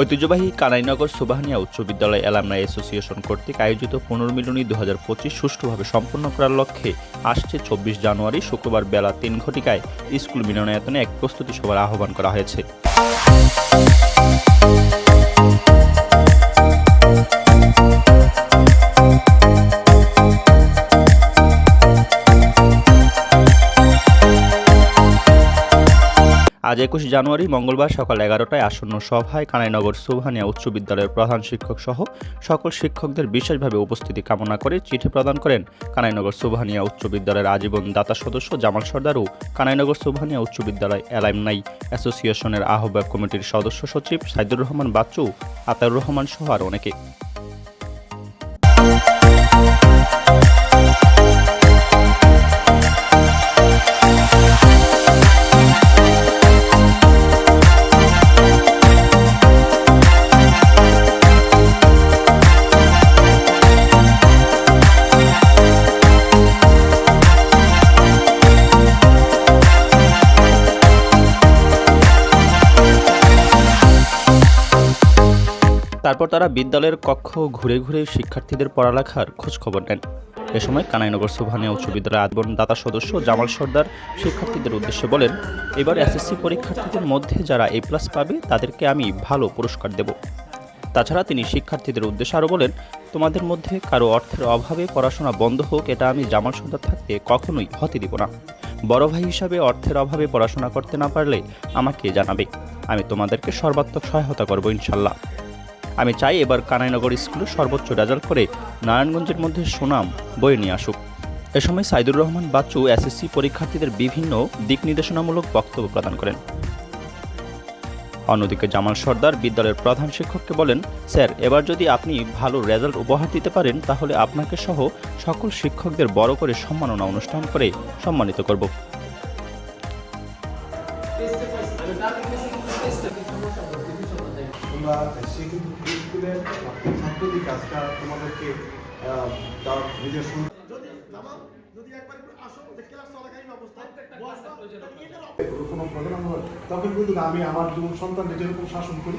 ঐতিহ্যবাহী কানাইনগর সুবাহানিয়া উচ্চ বিদ্যালয় অ্যালামনাই অ্যাসোসিয়েশন কর্তৃক আয়োজিত পুনর্মিলনী দু হাজার পঁচিশ সুষ্ঠুভাবে সম্পন্ন করার লক্ষ্যে আসছে চব্বিশ জানুয়ারি শুক্রবার বেলা তিন ঘটিকায় স্কুল মিলনায়তনে এক প্রস্তুতি সভার আহ্বান করা হয়েছে। আজ একুশ জানুয়ারি, মঙ্গলবার সকাল এগারোটায় আসন্ন সভায় কানাইনগর সুবহানিয়া উচ্চ বিদ্যালয়ের প্রধান শিক্ষক সহ সকল শিক্ষকদের বিশেষভাবে উপস্থিতি কামনা করে চিঠি প্রদান করেন কানাইনগর সুবহানিয়া উচ্চ বিদ্যালয়ের আজীবন দাতা সদস্য জামাল সর্দার ও কানাইনগর সুবহানিয়া উচ্চ বিদ্যালয় অ্যালাইমনাই অ্যাসোসিয়েশনের আহ্বায়ক কমিটির সদস্য সচিব সাইদুর রহমান বাচ্চু আতাউর রহমান সহ আর অনেকে। তারপর তারা বিদ্যালয়ের কক্ষ ঘুরে ঘুরে শিক্ষার্থীদের পড়ালেখার খোঁজ খবর নেন। এ সময় কানাইনগর সুবহানিয়া উচ্চ বিদ্যালয়ের আদবন দাতা সদস্য জামাল সর্দার শিক্ষার্থীদের উদ্দেশ্যে বলেন, এবার এসএসসি পরীক্ষার্থীদের মধ্যে যারা এ প্লাস পাবে, তাদেরকে আমি ভালো পুরস্কার দেব। তাছাড়া তিনি শিক্ষার্থীদের উদ্দেশ্যে আরও বলেন, তোমাদের মধ্যে কারও অর্থের অভাবে পড়াশোনা বন্ধ হোক, এটা আমি জামাল সর্দার থাকতে কখনোই হতে দিব না। বড় ভাই হিসাবে অর্থের অভাবে পড়াশোনা করতে না পারলে আমাকে জানাবে। আমি তোমাদেরকে সর্বাত্মক সহায়তা করব ইনশাল্লাহ। আমি চাই এবার কানাইনগর স্কুলে সর্বোচ্চ রেজাল্ট করে নারায়ণগঞ্জের মধ্যে সুনাম বয়ে নিয়ে আসুক। এ সময় সাইদুর রহমান বাচ্চু এসএসসি পরীক্ষার্থীদের বিভিন্ন দিক নির্দেশনামূলক বক্তব্য প্রদান করেন। অন্যদিকে জামাল সর্দার বিদ্যালয়ের প্রধান শিক্ষককে বলেন স্যার এবার যদি আপনি ভালো রেজাল্ট উপহার দিতে পারেন তাহলে আপনাকে সহ সকল শিক্ষকদের বড় করে সম্মাননা অনুষ্ঠান করে সম্মানিত করব। কিন্তু স্কুলের ছাত্রদের কাজটা তোমাদেরকে আহ, তার নিজের সন্তান কোনো প্রোগ্রাম তখন কিন্তু আমি আমার সন্তান নিজের যেরকম শাসন করি